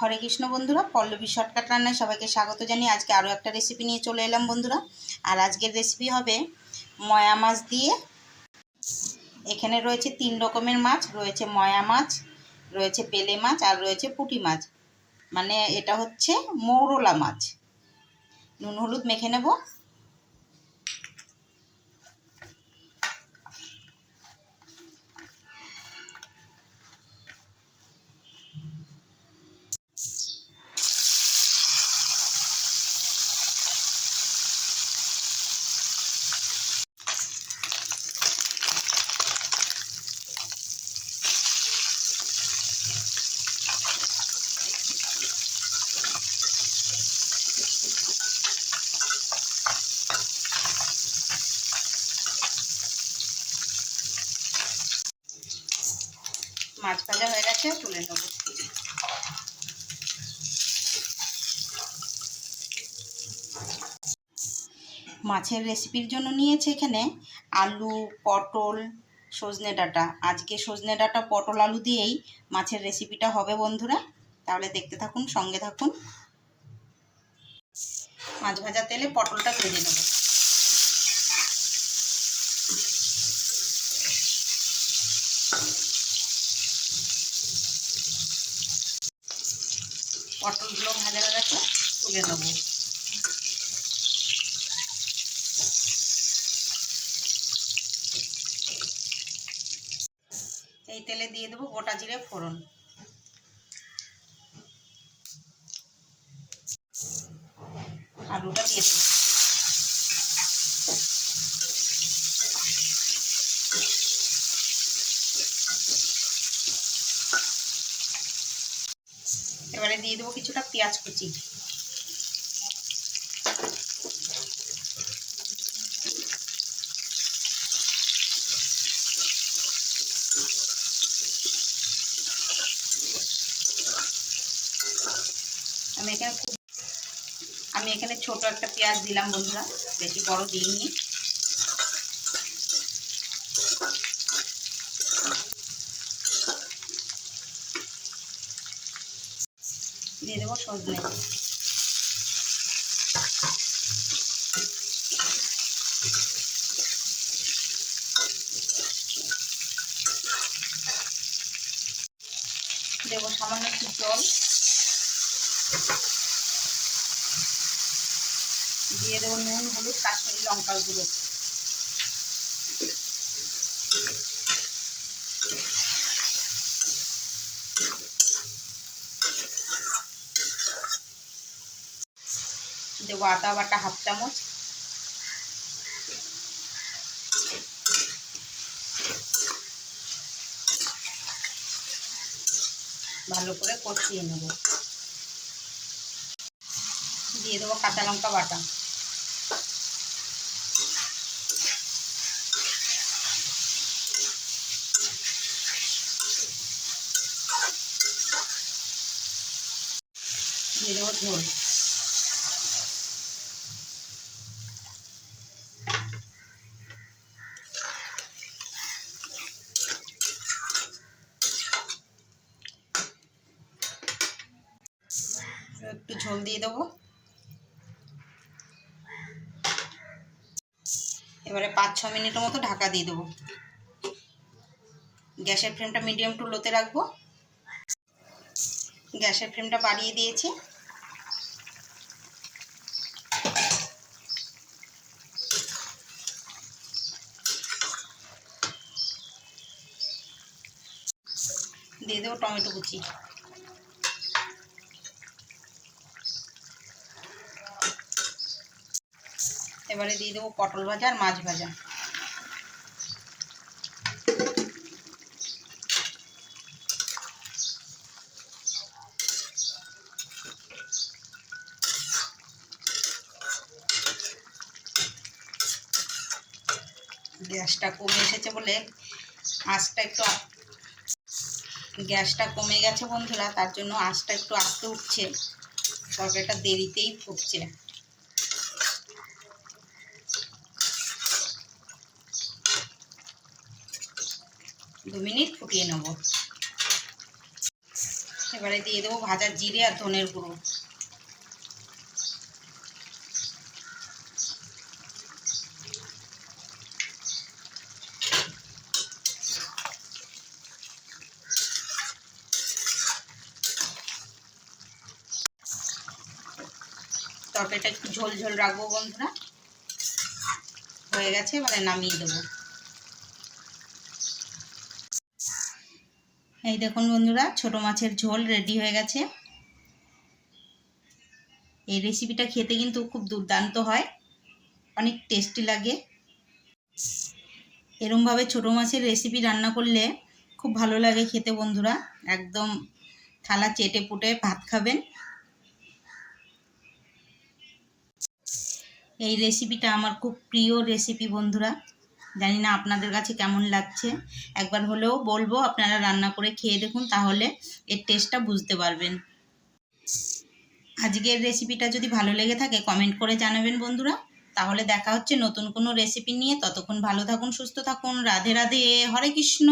হরে কৃষ্ণ বন্ধুরা, পল্লবী শর্টকাট রান্নায় সবাইকে স্বাগত জানিয়ে আজকে আরও একটা রেসিপি নিয়ে চলে এলাম বন্ধুরা। আর আজকের রেসিপি হবে ময়া মাছ দিয়ে। এখানে রয়েছে তিন রকমের মাছ, রয়েছে ময়া মাছ, রয়েছে পেলে মাছ, আর রয়েছে পুটি মাছ। মানে এটা হচ্ছে মৌরলা মাছ। নুন, হলুদ মেখে নেব। মাছ ভাজা হয়ে গেছে, তুলে নেব মাছের রেসিপির জন্য নিয়েছে এখানে আলু, পটল, সজনে ডাঁটা। আজকে সজনে ডাঁটা, পটল, আলু দিয়েই মাছের রেসিপিটা হবে বন্ধুরা। তাহলে দেখতে থাকুন, সঙ্গে থাকুন। মাছ ভাজা তেলে পটলটা ভেজে নেব পটলগুলো ভাজা হয়ে গেছে তুলে নেব। এই তেলে দিয়ে দেবো গোটা জিরে ফোড়ন। আলুটা দিয়ে দেবো। এবারে দিয়ে দেবো কিছুটা পেঁয়াজ কুচি আমি এখানে খুব আমি এখানে ছোট একটা পেঁয়াজ দিলাম বন্ধুরা, বেশি বড় দিইনি। দিয়ে দেবো সজনে দেবো সামান্য একটু জল। দিয়ে দেবো নুন, হলুদ, কাশ্মীরি লঙ্কার গুঁড়ো। দেবো আদা বাটা হাফ চামচ। ভালো করে কষিয়ে নেব। দিয়ে দেবো কাঁচা লঙ্কা বাটা। দিয়ে দেবো ঝোল একটু ঝোল দিয়ে দেবো। এবারে পাঁচ, ছ মিনিটের মতো ঢাকা দিয়ে দেবো। গ্যাসের ফ্লেমটা মিডিয়াম টু লোতে রাখব। গ্যাসের ফ্লেমটা বাড়িয়ে দিয়েছি। দিয়ে দেবো টমেটো কুচি। এবারে দিয়ে দেবো পটল ভাজা আর মাছ ভাজা। গ্যাসটা কমে এসেছে বলে আঁচটা একটু গ্যাসটা কমে গেছে বন্ধুরা, তার জন্য আঁচটা একটু আস্তে উঠছে। তরকারিটা দেরিতেই ফুটছে। দু মিনিট ফুটিয়ে নেব। এবারে দিয়ে দেবো ভাজা জিরে আর ধনের গুঁড়ো। তরকারিটা একটু ঝোল ঝোল রাখব বন্ধুরা। হয়ে গেছে, এবারে নামিয়ে দেবো। এই দেখুন বন্ধুরা, ছোট মাছের ঝোল রেডি হয়ে গেছে। এই রেসিপিটা খেতে কিন্তু খুব দুর্দান্ত হয়, অনেক টেস্টি লাগে। এরমভাবে ছোট মাছের রেসিপি রান্না করলে খুব ভালো লাগে খেতে বন্ধুরা। একদম থালা চেটে পুটে ভাত খাবেন। এই রেসিপিটা আমার খুব প্রিয় রেসিপি বন্ধুরা। জানি না আপনাদের কাছে কেমন লাগছে। একবার হলেও বলব, আপনারা রান্না করে খেয়ে দেখুন, তাহলে এর টেস্টটা বুঝতে পারবেন। আজকের রেসিপিটা যদি ভালো লেগে থাকে কমেন্ট করে জানাবেন, বন্ধুরা। তাহলে দেখা হচ্ছে নতুন কোনো রেসিপি নিয়ে। ততক্ষণ ভালো থাকুন, সুস্থ থাকুন। রাধে রাধে। হরে কৃষ্ণ।